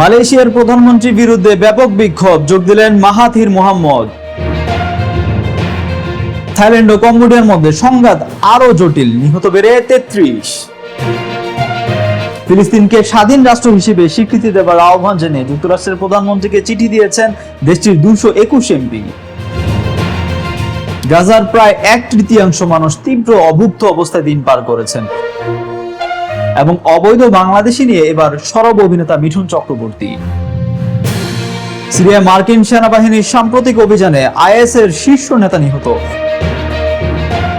মালয়েশিয়ার প্রধানমন্ত্রীর বিরুদ্ধে ব্যাপক বিক্ষোভ, যোগ দিলেন মাহাথির মোহাম্মদ। থাইল্যান্ড ও কম্বোডিয়ার মধ্যে সংঘাত আরও জটিল, নিহত বেড়ে তেত্রিশ। ফিলিস্তিনকে স্বাধীন রাষ্ট্র হিসেবে স্বীকৃতি দেবার আহ্বান জানিয়ে যুক্তরাষ্ট্রের প্রধানমন্ত্রীকে চিঠি দিয়েছেন দেশটির দুশো একুশ এমপি। গাজার প্রায় এক তৃতীয়াংশ মানুষ তীব্র অভুক্ত অবস্থায় দিন পার করেছেন। এবং অবৈধ বাংলাদেশি নিয়ে এবার সরব অভিনেতা মিঠুন চক্রবর্তী। সিরিয়া মার্কিন সেনাবাহিনীর সাম্প্রতিক অভিযানে আইএস এর শীর্ষ নেতা নিহত।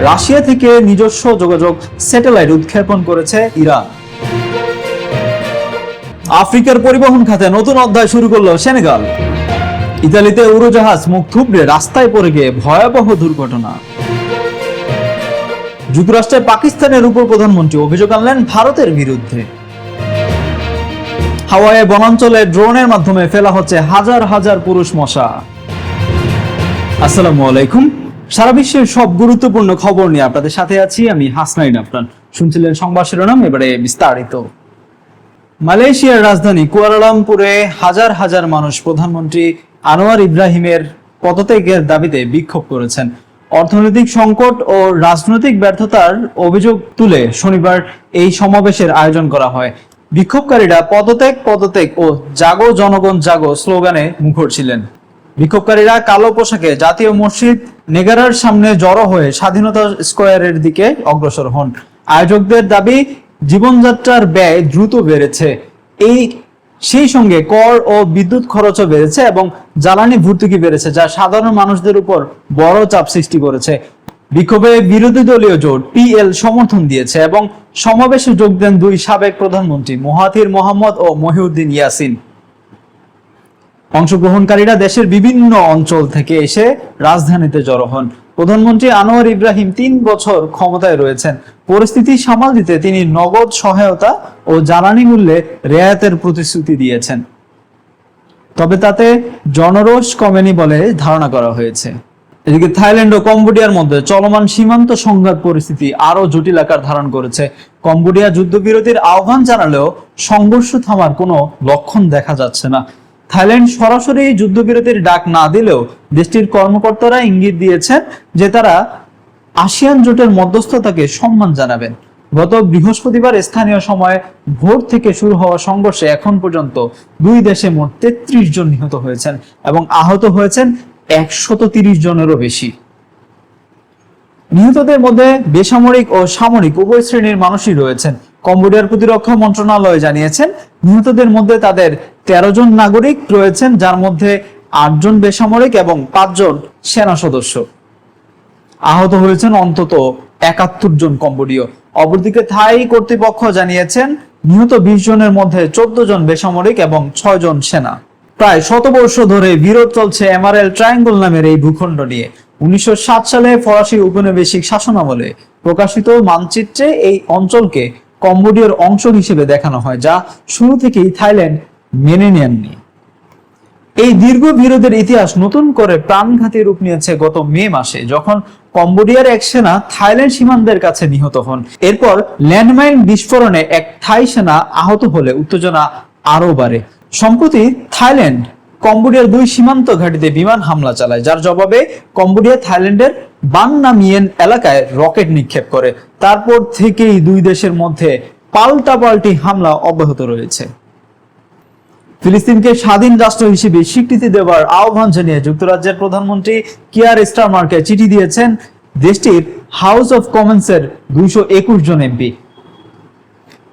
রাশিয়া থেকে নিজস্ব যোগাযোগ স্যাটেলাইট উৎক্ষেপণ করেছে ইরান। আফ্রিকার পরিবহন খাতে নতুন অধ্যায় শুরু করল সেনেগাল। ইতালিতে উড়োজাহাজ মুখ থুবড়ে রাস্তায় পড়ে গিয়ে ভয়াবহ দুর্ঘটনা। যুক্তরাষ্ট্রের পাকিস্তানের উপ প্রধানমন্ত্রী অভিযোগ আনলেন ভারতের বিরুদ্ধে। হাওয়াইয়ে বনাঞ্চলে ড্রোনের মাধ্যমে ফেলা হচ্ছে হাজার হাজার পুরুষ মশা। আসসালামু আলাইকুম। সারা বিশ্বের সব গুরুত্বপূর্ণ খবর নিয়ে আপনাদের সাথে আছি আমি হাসনাইন আফরান। শুনছিলেন সংবাদ শিরোনাম, এবারে বিস্তারিত। মালয়েশিয়ার রাজধানী কুয়ালালামপুরে হাজার হাজার মানুষ প্রধানমন্ত্রী আনোয়ার ইব্রাহিমের পদত্যাগের দাবিতে বিক্ষোভ করেছেন। অর্থনৈতিক সংকট ও রাজনৈতিক ব্যর্থতার অভিযোগ তুলে শনিবার এই সমাবেশের আয়োজন করা হয়। বিক্ষোভকারীরা পদত্যাগ পদত্যাগ ও জাগো জনগণ জাগো স্লোগানে মুখর ছিলেন। বিক্ষোভকারীরা কালো পোশাকে জাতীয় মসজিদ নেগারার সামনে জড়ো হয়ে স্বাধীনতা স্কোয়ারের দিকে অগ্রসর হন। আয়োজকদের দাবি, জীবনযাত্রার ব্যয় দ্রুত বেড়েছে। এই সেই সঙ্গে কর ও বিদ্যুৎ খরচও বেড়েছে এবং জ্বালানি ভর্তুকি বেড়েছে, যা সাধারণ মানুষদের উপর বড় চাপ সৃষ্টি করেছে। বিক্ষোভে বিরোধী দলীয় জোট পিএল সমর্থন দিয়েছে এবং সমাবেশে যোগ দেন দুই সাবেক প্রধানমন্ত্রী মহাথির মোহাম্মদ ও মহিউদ্দিন ইয়াসিন। অংশগ্রহণকারীরা দেশের বিভিন্ন অঞ্চল থেকে এসে রাজধানীতে জড়ো হন। প্রধানমন্ত্রী আনোয়ার ইব্রাহিম তিন বছর ক্ষমতায় রয়েছেন। পরিস্থিতি সামাল দিতে তিনি নগদ সহায়তা ও জ্বালানি মূল্যে রেয়াতের প্রতিশ্রুতি দিয়েছেন। তবে তাতে জনরোষ কমেনি বলে ধারণা করা হয়েছে। এদিকে থাইল্যান্ড ও কম্বোডিয়ার মধ্যে চলমান সীমান্ত সংঘাত পরিস্থিতি আরও জটিল আকার ধারণ করেছে। কম্বোডিয়া যুদ্ধবিরতির আহ্বান জানালেও সংঘর্ষ থামার কোনো লক্ষণ দেখা যাচ্ছে না। থাইল্যান্ড সরাসরি যুদ্ধবিরতির ডাক না দিলেও দেশটির কর্মকর্তারা ইঙ্গিত দিয়েছেন যে তারা আসিয়ান জোটের মধ্যস্থতাকে সম্মান জানাবেন। গত বৃহস্পতিবার স্থানীয় সময় ভোর থেকে শুরু হওয়া সংঘর্ষে এখন পর্যন্ত দুই দেশে মোট তেত্রিশ জন নিহত হয়েছেন এবং আহত হয়েছেন একশত তিরিশ জনেরও বেশি। নিহতদের মধ্যে বেসামরিক ও সামরিক উভয় শ্রেণির মানুষই রয়েছেন। কম্বোডিয়ার প্রতিরক্ষা মন্ত্রণালয় জানিয়েছেন, নিহতদের মধ্যে তাদের তেরো জন নাগরিক রয়েছেন, যার মধ্যে আটজন বেসামরিক এবং পাঁচজন সেনা সদস্য। আহত হয়েছেন অন্তত একাত্তর জন কম্বোডীয়। অপরদিকে থাই কর্তৃপক্ষ জানিয়েছেন, নিহত বিশ জনের মধ্যে চোদ্দ জন বেসামরিক এবং ছয় জন সেনা। প্রায় শত বর্ষ ধরে বিরোধ চলছে এমআরএল ট্রায়াঙ্গল নামের এই ভূখণ্ড নিয়ে। উনিশশো সাত সালে ফরাসি উপনিবেশিক শাসনামলে প্রকাশিত মানচিত্রে এই অঞ্চলকে কম্বোডিয়ার অংশ হিসেবে দেখানো হয়, যা শুরু থেকেই থাইল্যান্ড মেনে নেননি। এই দীর্ঘ বিরোধের ইতিহাস নতুন করে প্রাণঘাতী রূপ নিয়েছে গত মে মাসে, যখন কম্বোডিয়ার এক সেনা থাইল্যান্ড সীমান্তের কাছে নিহত হন। এরপর ল্যান্ডমাইন বিস্ফোরণে এক থাই সেনা আহত হলে উত্তেজনা আরও বাড়ে। সম্প্রতি থাইল্যান্ড কম্বোডিয়ার দুই সীমান্ত ঘাটিতে বিমান হামলা চালায়, যার জবাবে কম্বোডিয়া থাইল্যান্ডের বাংনামিয়েন এলাকায় রকেট নিক্ষেপ করে। তারপর থেকেই দুই দেশের মধ্যে পাল্টাপাল্টি হামলা অব্যাহত রয়েছে। ফিলিস্তিনকে স্বাধীন রাষ্ট্র হিসেবে স্বীকৃতি দেওয়ার আহ্বান জানিয়ে যুক্তরাজ্যের প্রধানমন্ত্রী কিয়ার স্টারমারকে চিঠি দিয়েছেন দেশটির হাউস অফ কমন্সের দুইশো একুশ জন এমপি।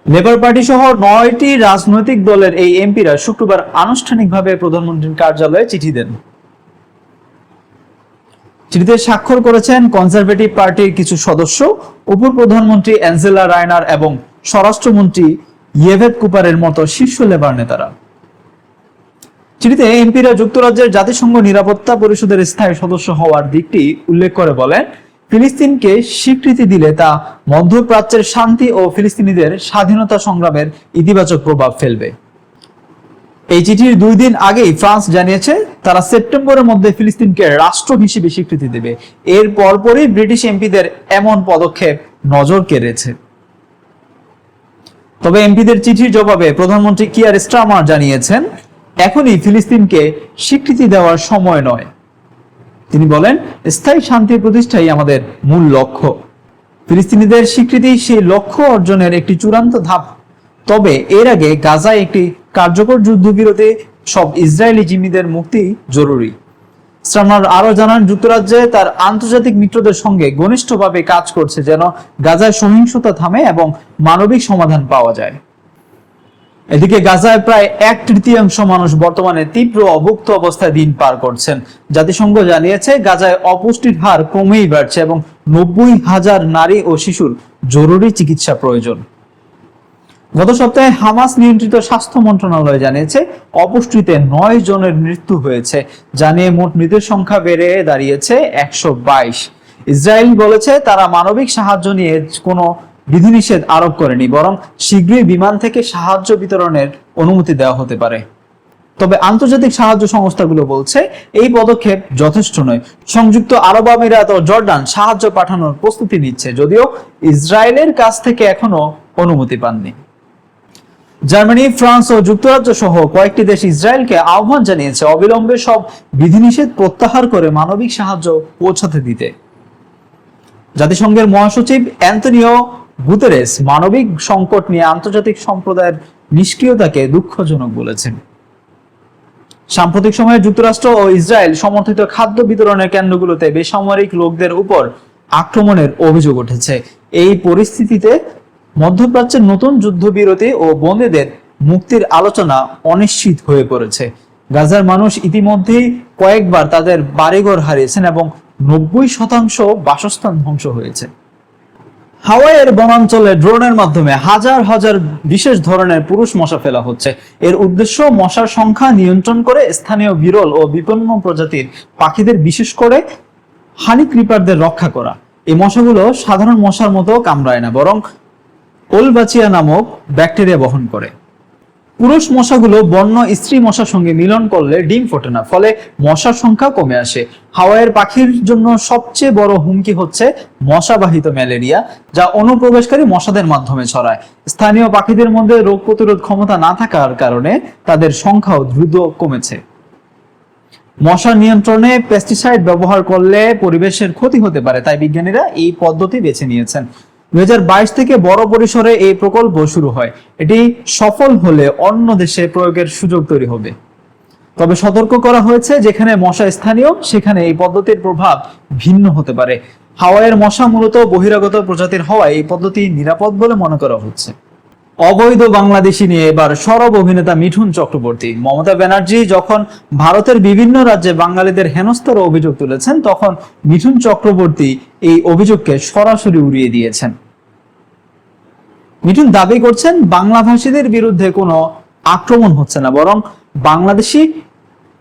লেবার পার্টি সহ নয়টি রাজনৈতিক দলের এই এমপিরা শুক্রবার আনুষ্ঠানিকভাবে প্রধানমন্ত্রীর কার্যালয়ে চিঠি দেন। চিঠিতে স্বাক্ষর করেছেন কনজারভেটিভ পার্টির কিছু সদস্য উপ প্রধানমন্ত্রী অ্যাঞ্জেলা রায়নার এবং স্বরাষ্ট্রমন্ত্রী ইয়েভেদ কুপারের মতো শীর্ষ লেবার নেতারা। চিঠিতে এমপিরা যুক্তরাজ্যের জাতিসংঘ নিরাপত্তা পরিষদের স্থায়ী সদস্য হওয়ার দিকটি উল্লেখ করে বলেন, ফিলিস্তিনকে স্বীকৃতি দিলে তা মধ্যপ্রাচ্যের শান্তি ও ফিলিস্তিনিদের স্বাধীনতা সংগ্রামের ইতিবাচক প্রভাব ফেলবে। এই চিঠির দুই দিন আগেই ফ্রান্স জানিয়েছে, তারা সেপ্টেম্বরের মধ্যে ফিলিস্তিনকে রাষ্ট্র হিসেবে স্বীকৃতি দেবে। এর পরপরই ব্রিটিশ এমপিদের এমন পদক্ষেপ নজর কেড়েছে। তবে এমপিদের চিঠির জবাবে প্রধানমন্ত্রী কিয়ার স্টারমার জানিয়েছেন এখনই ফিলিস্তিনকে স্বীকৃতি দেওয়ার সময় নয়। তিনি বলেন, স্থায়ী শান্তি প্রতিষ্ঠাই আমাদের মূল লক্ষ্য। ফিলিস্তিনিদের স্বীকৃতি সেই লক্ষ্য অর্জনের একটি চূড়ান্ত ধাপ। তবে এর আগে গাজায় একটি কার্যকর যুদ্ধবিরতি, সব ইসরায়েলি জিম্মিদের মুক্তি জরুরি। স্টার্মার আরও জানান, যুক্তরাজ্যে তার আন্তর্জাতিক মিত্রদের সঙ্গে ঘনিষ্ঠভাবে কাজ করছে যেন গাজায় সহিংসতা থামে এবং মানবিক সমাধান পাওয়া যায়। এদিকে গাজায় প্রায় এক তৃতীয়াংশ মানুষ বর্তমানে তীব্র অভুক্ত অবস্থায় দিন পার করছেন। জাতিসংঘ জানিয়েছে, গাজায় অপুষ্টির হার কমেই বাড়ছে এবং নব্বই হাজার নারী ও শিশুর জরুরি চিকিৎসা প্রয়োজন। গত সপ্তাহে হামাস নিয়ন্ত্রিত স্বাস্থ্য মন্ত্রণালয় জানিয়েছে, অপুষ্টিতে নয় জনের মৃত্যু হয়েছে জানিয়ে মোট মৃতের সংখ্যা বেড়ে দাঁড়িয়েছে একশো বাইশ। ইসরায়েল বলেছে, তারা মানবিক সাহায্য নিয়ে কোনো বিধিনিষেধ আরোপ করেনি, বরং শীঘ্রই বিমান থেকে সাহায্য বিতরণের অনুমতি দেওয়া হতে পারে। তবে আন্তর্জাতিক সাহায্য সংস্থাগুলো বলছে, এই পদক্ষেপ যথেষ্ট নয়। সংযুক্ত আরব আমিরাত ও জর্ডান সাহায্য পাঠানোর প্রস্তুতি নিচ্ছে, যদিও ইসরায়েলের কাছ থেকে এখনও অনুমতি পাননি। জার্মানি, ফ্রান্স ও যুক্তরাজ্য সহ কয়েকটি দেশ ইসরায়েলকে আহ্বান জানিয়েছে অবিলম্বে সব বিধিনিষেধ প্রত্যাহার করে মানবিক সাহায্য পৌঁছাতে দিতে। জাতিসংঘের মহাসচিব অ্যান্টনিও গুতেরেস মানবিক সংকট নিয়ে আন্তর্জাতিক সম্প্রদায়ের নিষ্ক্রিয়তাকে দুঃখজনক বলেছেন। সাম্প্রতিক সময়ে যুক্তরাষ্ট্র ও ইসরায়েল সমর্থিত খাদ্য বিতরণের কেন্দ্রগুলোতে বেসামরিক লোকদের উপর আক্রমণের অভিযোগ উঠেছে। এই পরিস্থিতিতে মধ্যপ্রাচ্যের নতুন যুদ্ধবিরতি ও বন্দীদের মুক্তির আলোচনা অনিশ্চিত হয়ে পড়েছে। গাজার মানুষ ইতিমধ্যেই কয়েকবার তাদের বাড়িঘর হারিয়েছেন এবং নব্বই শতাংশ বাসস্থান ধ্বংস হয়েছে। হাওয়াইয়ের বনাঞ্চলে ড্রোনের মাধ্যমে হাজার হাজার বিশেষ ধরনের পুরুষ মশা ফেলা হচ্ছে। এর উদ্দেশ্য মশার সংখ্যা নিয়ন্ত্রণ করে স্থানীয় বিরল ও বিপন্ন প্রজাতির পাখিদের বিশেষ করে হানি ক্রিপারদের রক্ষা করা। এই মশাগুলো সাধারণ মশার মতো কামড়ায় না, বরং ওলবাচিয়া নামক ব্যাকটেরিয়া বহন করে। পুরুষ মশাগুলো বন্য স্ত্রী মশার সঙ্গে মিলন করলে ডিম ফোটে না, ফলে মশার সংখ্যা কমে আসে। হাওয়াইয়ের পাখির জন্য সবচেয়ে বড় হুমকি হচ্ছে মশাবাহিত ম্যালেরিয়া, যা অনুপ্রবেশকারী মশাদের মাধ্যমে ছড়ায়। স্থানীয় পাখিদের মধ্যে রোগ প্রতিরোধ ক্ষমতা না থাকার কারণে তাদের সংখ্যাও দ্রুত কমেছে। মশা নিয়ন্ত্রণে পেস্টিসাইড ব্যবহার করলে পরিবেশের ক্ষতি হতে পারে, তাই বিজ্ঞানীরা এই পদ্ধতি বেছে নিয়েছেন। দু হাজার বাইশ থেকে বড় পরিসরে এই প্রকল্প শুরু হয়। এটি সফল হলে অন্য দেশে প্রয়োগের সুযোগ তৈরি হবে। তবে সতর্ক করা হয়েছে, যেখানে মশা স্থানীয়, সেখানে এই পদ্ধতির প্রভাব ভিন্ন হতে পারে। হাওয়ায়ের মশা মূলত বহিরাগত প্রজাতির হওয়ায় এই পদ্ধতি নিরাপদ বলে মনে করা হচ্ছে। অবৈধ বাংলাদেশি নিয়ে এবার সরব অভিনেতা মিঠুন চক্রবর্তী। মমতা ব্যানার্জি যখন ভারতের বিভিন্ন রাজ্যে বাঙালিদের হেনস্থার অভিযোগ তুলেছেন, তখন মিঠুন চক্রবর্তী এই অভিযোগকে সরাসরি উড়িয়ে দিয়েছেন। মিঠুন দাবি করছেন বাংলা ভাষীদের বিরুদ্ধে কোনো আক্রমণ হচ্ছে না, বরং বাংলাদেশি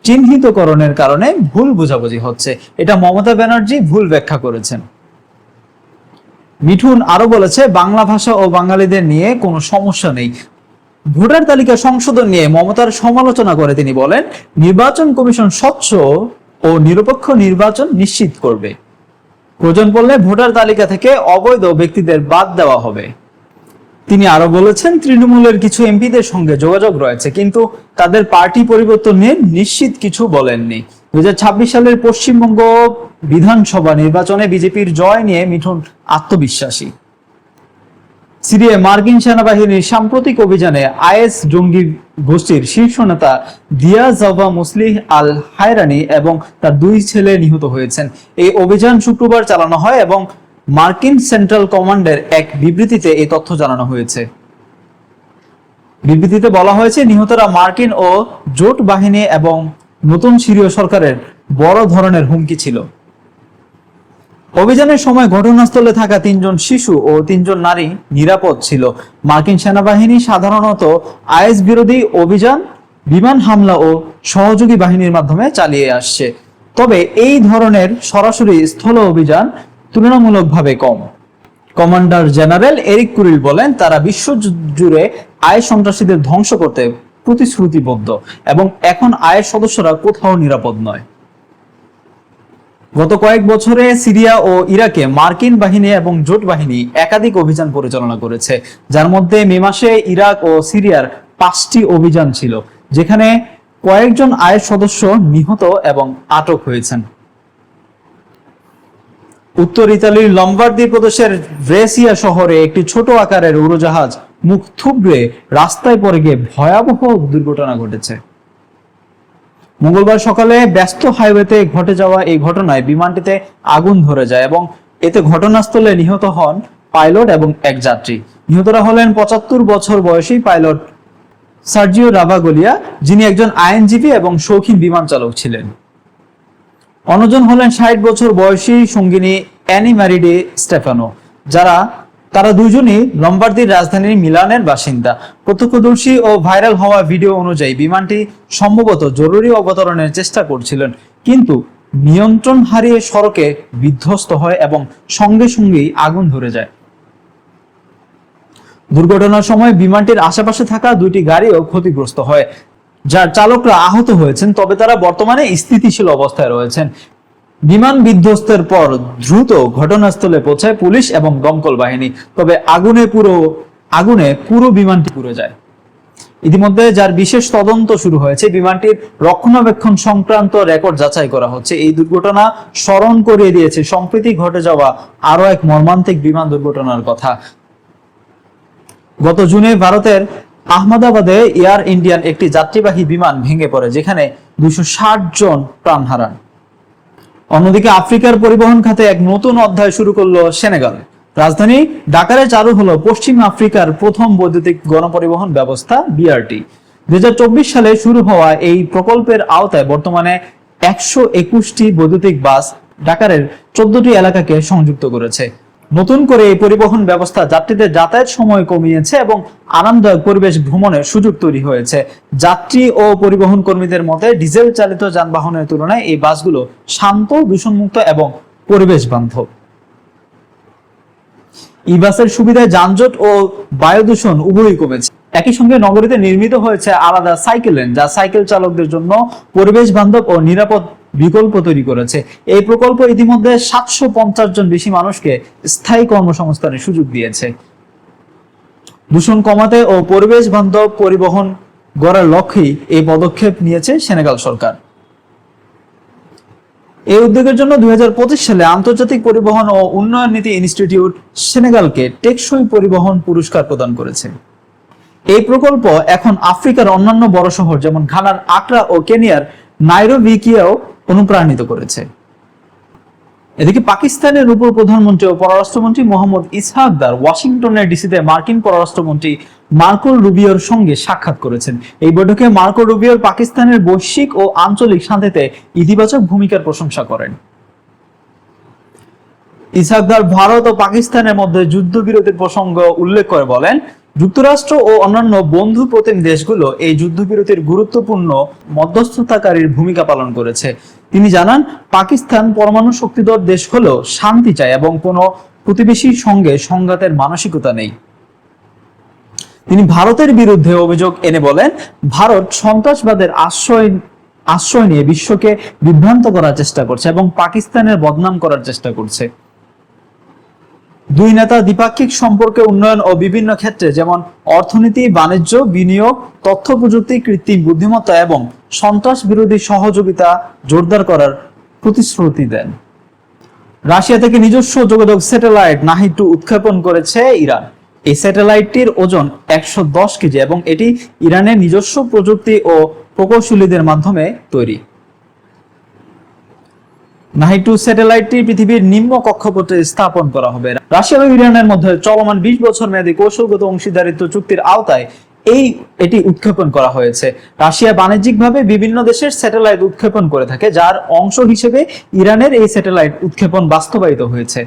চিহ্নিতকরণের কারণে ভুল বোঝাবুঝি হচ্ছে। এটা মমতা ব্যানার্জি ভুল ব্যাখ্যা করেছেন। মিঠুন আরও বলেছে, বাংলা ভাষা ও বাঙালিদের নিয়ে কোনো সমস্যা নেই। ভোটার তালিকা সংশোধন নিয়ে মমতার সমালোচনা করে তিনি বলেন, নির্বাচন কমিশন স্বচ্ছ ও নিরপেক্ষ নির্বাচন নিশ্চিত করবে। প্রয়োজন পড়লে ভোটার তালিকা থেকে অবৈধ ব্যক্তিদের বাদ দেওয়া হবে। তিনি আরও বলেছেন, তৃণমূলের কিছু এমপিদের সঙ্গে যোগাযোগ রয়েছে, কিন্তু তাদের পার্টি পরিবর্তন নিয়ে নিশ্চিত কিছু বলেননি। দুই সালের পশ্চিমবঙ্গ বিধানসভা নির্বাচনে বিজেপির জয় নিয়ে মিঠুন আত্মবিশ্বাসী। সিরিয়ায় মার্কিন সেনাবাহিনীর সাম্প্রতিক অভিযানে আইএস জঙ্গি গোষ্ঠীর শীর্ষ নেতা দিয়া জাভা মুসলিহ আল হায়রানি এবং তার দুই ছেলে নিহত হয়েছেন। এই অভিযান শুক্রবার চালানো হয় এবং মার্কিন সেন্ট্রাল কমান্ডের এক বিবৃতিতে এই তথ্য জানানো হয়েছে। বিবৃতিতে বলা হয়েছে, নিহতরা মার্কিন ও জোট বাহিনী এবং নতুন সিরীয় সরকারের বড় ধরনের হুমকি ছিল। অভিযানের সময় ঘটনাস্থলে থাকা তিনজন শিশু ও তিনজন নারী নিরাপদ ছিল। মার্কিন সেনাবাহিনী সাধারণত আইএস বিরোধী অভিযান, বিমান হামলা ও সহযোগী বাহিনীর মাধ্যমে চালিয়ে আসছে। তবে এই ধরনের সরাসরি স্থল অভিযান তুলনামূলকভাবে কম। কমান্ডার জেনারেল এরিক কুরিল বলেন, তারা বিশ্ব জুড়ে আয় সন্ত্রাসীদের ধ্বংস করতে প্রতিশ্রুতিবদ্ধ এবং এখন আয়ের সদস্যরা কোথাও নিরাপদ নয়। গত কয়েক বছরে সিরিয়া ও ইরাকে মার্কিন বাহিনী এবং জোট বাহিনী একাধিক অভিযান পরিচালনা করেছে। যার মধ্যে মে মাসে ইরাক ও সিরিয়ার পাঁচটি অভিযান ছিল, যেখানে কয়েকজন আয়ের সদস্য নিহত এবং আটক হয়েছেন। উত্তর ইতালির লম্বার্দি প্রদেশের ব্রেসিয়া শহরে একটি ছোট আকারের উড়োজাহাজ মুখ থুবড়ে রাস্তায় পড়ে গিয়ে ভয়াবহ দুর্ঘটনা ঘটেছে। মঙ্গলবার সকালে ব্যস্ত হাইওয়েতে ঘটে যাওয়া এই ঘটনায় বিমানটিতে আগুন ধরে যায় এবং এতে ঘটনাস্থলে নিহত হন পাইলট এবং এক যাত্রী। নিহতরা হলেন পঁচাত্তর বছর বয়সী পাইলট সার্জিও রাভাগোলিয়া, যিনি একজন আইনজীবী এবং শৌখিন বিমান চালক ছিলেন। অন্যজন হলেন ষাট বছর বয়সী সঙ্গিনী অ্যানি ম্যারিডে স্টেফানো, যারা তারা দুজনই লম্বার্দির রাজধানীর মিলানের বাসিন্দা। প্রত্যক্ষদর্শী ও ভাইরাল হওয়া ভিডিও অনুযায়ী বিমানটি সম্ভবত জরুরি অবতরণের চেষ্টা করছিলেন, কিন্তু নিয়ন্ত্রণ হারিয়ে সড়কে বিধ্বস্ত হয় এবং সঙ্গে সঙ্গেই আগুন ধরে যায়। দুর্ঘটনার সময় বিমানটির আশেপাশে থাকা দুইটি গাড়িও ক্ষতিগ্রস্ত হয়, যার চালকরা আহত হয়েছেন, তবে তারা বর্তমানে স্থিতিশীল অবস্থায় রয়েছেন। বিমান বিধ্বস্তের পর দ্রুত ঘটনাস্থলে পৌঁছায় পুলিশ এবং দমকল বাহিনী। তবে আগুনে পুরো আগুনে পুরো বিমানটি পুড়ে যায়। ইতিমধ্যে যার বিশেষ তদন্ত শুরু হয়েছে, বিমানটির রক্ষণাবেক্ষণ সংক্রান্ত রেকর্ড যাচাই করা হচ্ছে। এই দুর্ঘটনা স্মরণ করিয়ে দিয়েছে। সম্প্রতি ঘটে যাওয়া আরও এক মর্মান্তিক বিমান দুর্ঘটনার কথা। গত জুনে ভারতের আহমেদাবাদে এয়ার ইন্ডিয়ান একটি যাত্রীবাহী বিমান ভেঙে পড়ে, যেখানে দুশো জন প্রাণ হারান। অন্যদিকে আফ্রিকার পরিবহন খাতে এক নতুন অধ্যায় শুরু করল সেনেগাল। রাজধানী ডাকারে চালু হলো পশ্চিম আফ্রিকার প্রথম বৈদ্যুতিক গণপরিবহন ব্যবস্থা বিআরটি দুই হাজার চব্বিশ সালে শুরু হওয়া এই প্রকল্পের আওতায় বর্তমানে একশো একুশটি বৈদ্যুতিক বাস ডাকারের চোদ্দটি এলাকাকে সংযুক্ত করেছে। নতুন করে এই পরিবহন ব্যবস্থা যাত্রীদের যাতায়াত সময় কমিয়েছে এবং আরামদায়ক পরিবেশ ভ্রমণের সুযোগ তৈরি হয়েছে। যাত্রী ও পরিবহন কর্মীদের মতে ডিজেল চালিত যানবাহনের তুলনায় এই বাসগুলো শান্ত, দূষণমুক্ত এবং পরিবেশ বান্ধব ই বাসের সুবিধায় যানজট ও বায়ু দূষণ উভয়ই কমেছে। একই সঙ্গে নগরীতে নির্মিত হয়েছে আলাদা সাইকেল লেন, যা সাইকেল চালকদের জন্য পরিবেশ বান্ধব ও নিরাপদ বিকল্প তৈরি করেছে। এই প্রকল্প ইতিমধ্যে সাতশো পঞ্চাশ জন বেশি মানুষকে স্থায়ী কর্মসংস্থানের সুযোগ দিয়েছে। দূষণ কমাতে ও পরিবেশ বান্ধব পরিবহন গড়ার লক্ষ্যেই এই পদক্ষেপ নিয়েছে সেনেগাল সরকার। এই উদ্যোগের জন্য দুই হাজার পঁচিশ সালে আন্তর্জাতিক পরিবহন ও উন্নয়ন নীতি ইনস্টিটিউট সেনেগালকে টেকসই পরিবহন পুরস্কার প্রদান করেছে। এই প্রকল্প এখন আফ্রিকার অন্যান্য বড় শহর যেমন ঘানার আকরা ও কেনিয়ার নাইরোবিকিয়াও অনুপ্রাণিত করেছে। এদিকে পাকিস্তানের উপ প্রধানমন্ত্রী ও পররাষ্ট্রমন্ত্রী মোহাম্মদ ইসহাকদার ওয়াশিংটনের ডিসিতে মার্কিন পররাষ্ট্রমন্ত্রী মার্কো রুবিওর সঙ্গে সাক্ষাৎ করেছেন। এই বৈঠকে মার্কো রুবিওর পাকিস্তানের বৈশ্বিক ও আঞ্চলিক শান্তিতে ইতিবাচক ভূমিকার প্রশংসা করেন। ইসহাকদার ভারত ও পাকিস্তানের মধ্যে যুদ্ধবিরতির প্রসঙ্গ উল্লেখ করে বলেন যুক্তরাষ্ট্র ও অন্যান্য বন্ধু প্রতিম দেশগুলো এই যুদ্ধবিরতির গুরুত্বপূর্ণ মধ্যস্থতাকারীর ভূমিকা পালন করেছে। তিনি জানান, পাকিস্তান পরমাণু শক্তিধর দেশ হলেও শান্তি চায় এবং কোনো প্রতিবেশীর সঙ্গে সংঘাতের মানসিকতা নেই। তিনি ভারতের বিরুদ্ধে অভিযোগ এনে বলেন, ভারত সন্ত্রাসবাদের আশ্রয় আশ্রয় নিয়ে বিশ্বকে বিভ্রান্ত করার চেষ্টা করছে এবং পাকিস্তানের বদনাম করার চেষ্টা করছে। দুই নেতা দ্বিপাক্ষিক সম্পর্কে উন্নয়ন ও বিভিন্ন ক্ষেত্রে যেমন অর্থনীতি, বাণিজ্য, বিনিয়োগ, তথ্য প্রযুক্তি, কৃত্রিম বুদ্ধিমত্তা এবং সন্ত্রাস বিরোধী সহযোগিতা জোরদার করার প্রতিশ্রুতি দেন। রাশিয়া থেকে নিজস্ব যোগাযোগ স্যাটেলাইট নাহি টু উৎক্ষেপণ করেছে ইরান। এই স্যাটেলাইটটির ওজন একশো দশ কেজি এবং এটি ইরানের নিজস্ব প্রযুক্তি ও প্রকৌশলীদের মাধ্যমে তৈরি। নাহিটু স্যাটেলাইটটি পৃথিবীর নিম্ন কক্ষপথে স্থাপন করা হবে। রাশিয়া ও ইরানের মধ্যে চলমান বিশ বছর মেয়াদী কৌশলগত অংশীদারিত্ব চুক্তির আওতায় এই এটি উৎক্ষেপণ করা হয়েছে। রাশিয়া বাণিজ্যিকভাবে বিভিন্ন দেশের স্যাটেলাইট উৎক্ষেপণ করে থাকে, যার অংশ হিসেবে ইরানের এই স্যাটেলাইট উৎক্ষেপণ বাস্তবায়িত হয়েছে।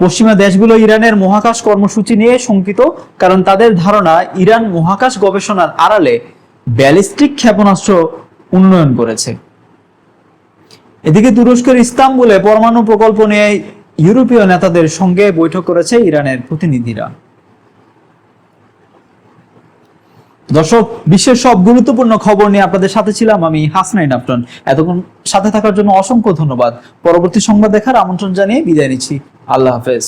পশ্চিমা দেশগুলো ইরানের মহাকাশ কর্মসূচি নিয়ে শঙ্কিত, কারণ তাদের ধারণা ইরান মহাকাশ গবেষণার আড়ালে ব্যালিস্টিক ক্ষেপণাস্ত্র উন্নয়ন করেছে। এদিকে তুরস্কের ইস্তাম্বুলে পরমাণু প্রকল্প নিয়ে ইউরোপীয় নেতাদের সঙ্গে বৈঠক করেছে ইরানের প্রতিনিধিরা। দর্শক, বিশ্বের সব গুরুত্বপূর্ণ খবর নিয়ে আপনাদের সাথে ছিলাম আমি হাসনাইন আফটন এতক্ষণ সাথে থাকার জন্য অসংখ্য ধন্যবাদ। পরবর্তী সংবাদ দেখার আমন্ত্রণ জানিয়ে বিদায় নিচ্ছি। আল্লাহ হাফেজ।